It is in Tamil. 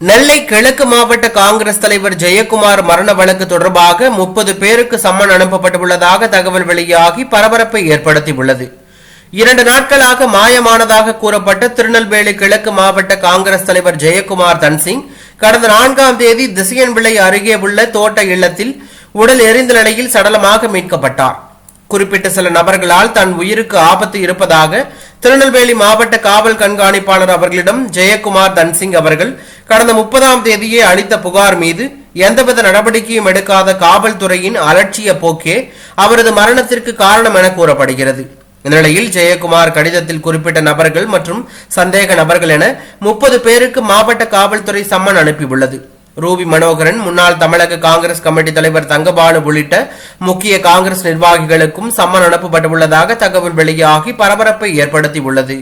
நெல்லை கிழக்கு மாவட்ட காங்கிரஸ் தலைவர் ஜெயக்குமார் மரண வழக்கு தொடர்பாக முப்பது பேருக்கு சம்மன் அனுப்பப்பட்டுள்ளதாக தகவல் வெளியாகி பரபரப்பை ஏற்படுத்தியுள்ளது. இரண்டு நாட்களாக மாயமானதாக கூறப்பட்ட திருநெல்வேலி கிழக்கு மாவட்ட காங்கிரஸ் தலைவர் ஜெயக்குமார் தன்சிங் கடந்த நான்காம் தேதி திசையன்விளை அருகே உள்ள தோட்ட இல்லத்தில் உடல் எரிந்த நிலையில் சடலமாக மீட்கப்பட்டார். குறிப்பிட்ட சில நபர்களால் தன் உயிருக்கு ஆபத்து இருப்பதாக திருநெல்வேலி மாவட்ட காவல் கண்காணிப்பாளர் அவர்களிடம் ஜெயக்குமார் தன்சிங் அவர்கள் கடந்த முப்பதாம் தேதியே அளித்த புகார் மீது எந்தவித நடவடிக்கையும் எடுக்காத காவல்துறையின் அலட்சிய போக்கே அவரது மரணத்திற்கு காரணம் என கூறப்படுகிறது. இந்நிலையில் ஜெயக்குமார் கடிதத்தில் குறிப்பிட்ட நபர்கள் மற்றும் சந்தேக நபர்கள் என முப்பது பேருக்கு மாவட்ட காவல்துறை சம்மன் அனுப்பியுள்ளது. ரூபி மனோகரன் முன்னாள் தமிழக காங்கிரஸ் கமிட்டி தலைவர் தங்கபாலு உள்ளிட்ட முக்கிய காங்கிரஸ் நிர்வாகிகளுக்கும் சம்மன் அனுப்பப்பட்டுள்ளதாக தகவல் வெளியாகி பரபரப்பை ஏற்படுத்தியுள்ளது.